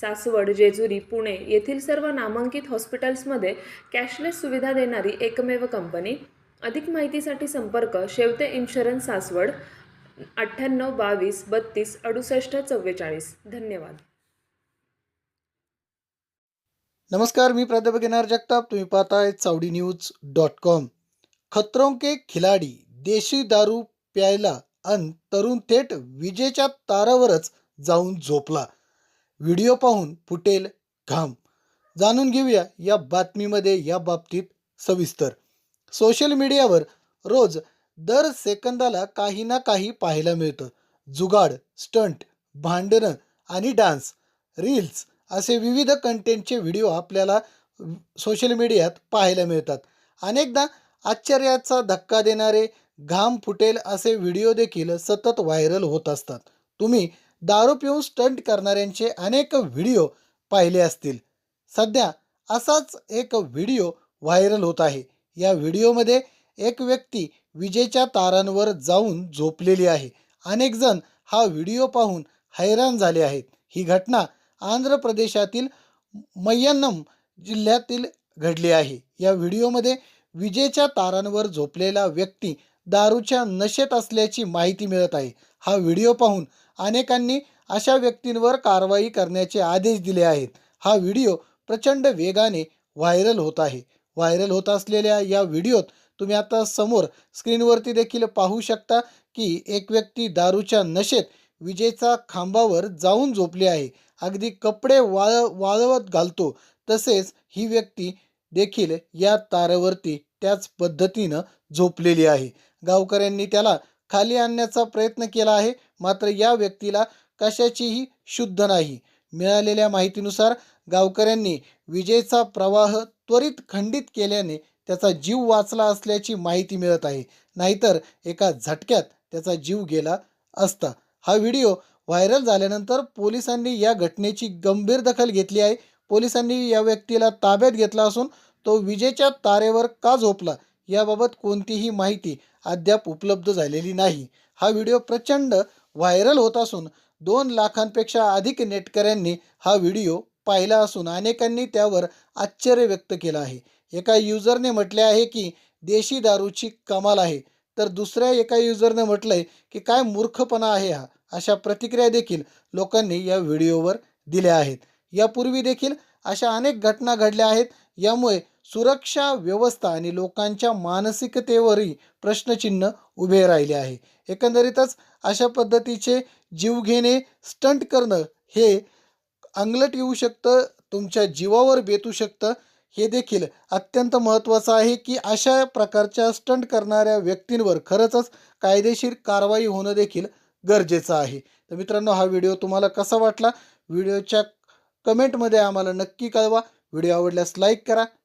सासवड जेजुरी पुणे येथील सर्व नामांकित हॉस्पिटल्समध्ये कॅशलेस सुविधा देणारी एकमेव कंपनी. अधिक माहितीसाठी संपर्क शेवते इन्शुरन्स सासवड अठ्ठ्याण्णव बावीस बत्तीस अडुसष्ट चव्वेचाळीस. धन्यवाद. नमस्कार मी प्राध्यापक येणार जगताप. तुम्ही पाहताय Chawadi news dot com. Khatron Ke Khiladi देशी दारू प्यायला अन तरुण थेट विजेच्या तारावरच जाऊन झोपला. व्हिडिओ पाहून फुटेल घाम. जाणून घेऊया या बातमीमध्ये या बाबतीत सविस्तर. सोशल मीडियावर रोज दर सेकंदाला काही ना काही पाहायला मिळतं. जुगाड स्टंट भांडणं आणि डान्स रील्स असे विविध कंटेंटचे व्हिडिओ आपल्याला सोशल मीडियात पाहायला मिळतात. अनेकदा आश्चर्याचा धक्का देणारे घाम फुटेल असे व्हिडिओ देखील सतत व्हायरल होत असतात. तुम्ही दारू पिऊन स्टंट करणाऱ्यांचे अनेक व्हिडिओ पाहिले असतील. सध्या असाच एक व्हिडिओ व्हायरल होत आहे. या व्हिडिओमध्ये एक व्यक्ती विजेच्या तारांवर जाऊन झोपलेली आहे. अनेकजण हा व्हिडिओ पाहून हैराण झाले आहेत. ही घटना आंध्र प्रदेशातील मय्यन्नम जिल्ह्यातील घडली आहे. या व्हिडिओमध्ये विजेच्या तारांवर झोपलेला व्यक्ती दारूच्या नशेत असल्याची माहिती मिळत आहे. हा व्हिडिओ पाहून अनेकांनी अशा व्यक्तींवर कारवाई करण्याचे आदेश दिले आहेत. हा व्हिडिओ प्रचंड वेगाने व्हायरल होत आहे. व्हायरल होत असलेल्या या व्हिडिओत तुम्ही आता समोर स्क्रीनवरती देखील पाहू शकता की एक व्यक्ती दारूच्या नशेत विजेचा खांबावर जाऊन झोपली आहे. अगदी कपडे वाळ वाळवत घालतो. तसेच ही व्यक्ती देखील या तारेवरती त्याच पद्धतीनं झोपलेली आहे. गावकऱ्यांनी त्याला खाली आणण्याचा प्रयत्न केला आहे मात्र या व्यक्तीला कशाचीही शुद्ध नाही. मिळालेल्या माहितीनुसार गावकऱ्यांनी विजेचा प्रवाह त्वरित खंडित केल्याने त्याचा जीव वाचला असल्याची माहिती मिळत आहे. नाहीतर एका झटक्यात त्याचा जीव गेला असता. हा व्हिडिओ व्हायरल झाल्यानंतर पोलिसांनी या घटनेची गंभीर दखल घेतली आहे. पोलिसांनी या व्यक्तीला ताब्यात घेतला असून तो विजेच्या तारेवर का झोपला? याबाबत कोणतीही माहिती अद्याप उपलब्ध झालेली नाही. हा व्हिडिओ प्रचंड व्हायरल होत असून दोन लाखांपेक्षा अधिक नेटकऱ्यांनी हा व्हिडिओ पाहिला असून अनेकांनी त्यावर आश्चर्य व्यक्त केलं आहे. एका युजरने म्हटले आहे की देशी दारूची कमाल आहे. तर दुसऱ्या एका युजरने म्हटलंय की काय मूर्खपणा आहे हा. अशा प्रतिक्रिया देखील लोकांनी या व्हिडिओवर दिल्या आहेत. यापूर्वी देखील अशा अनेक घटना घडल्या आहेत. यामुळे सुरक्षा व्यवस्था आणि लोकांच्या मानसिकतेवरही प्रश्नचिन्ह उभे राहिले आहे. एकंदरीतच अशा पद्धतीचे जीवघेणे स्टंट करणं हे अंगलट येऊ शकतं तुमच्या जीवावर बेतू शकतं हे देखील अत्यंत महत्त्वाचं आहे की अशा प्रकारच्या स्टंट करणाऱ्या व्यक्तींवर खरंचच कायदेशीर कारवाई होणं देखील गरजेचं आहे. तर मित्रांनो हा व्हिडिओ तुम्हाला कसा वाटला? व्हिडिओच्या कमेंटमध्ये आम्हाला नक्की कळवा. व्हिडिओ आवडल्यास लाईक करा.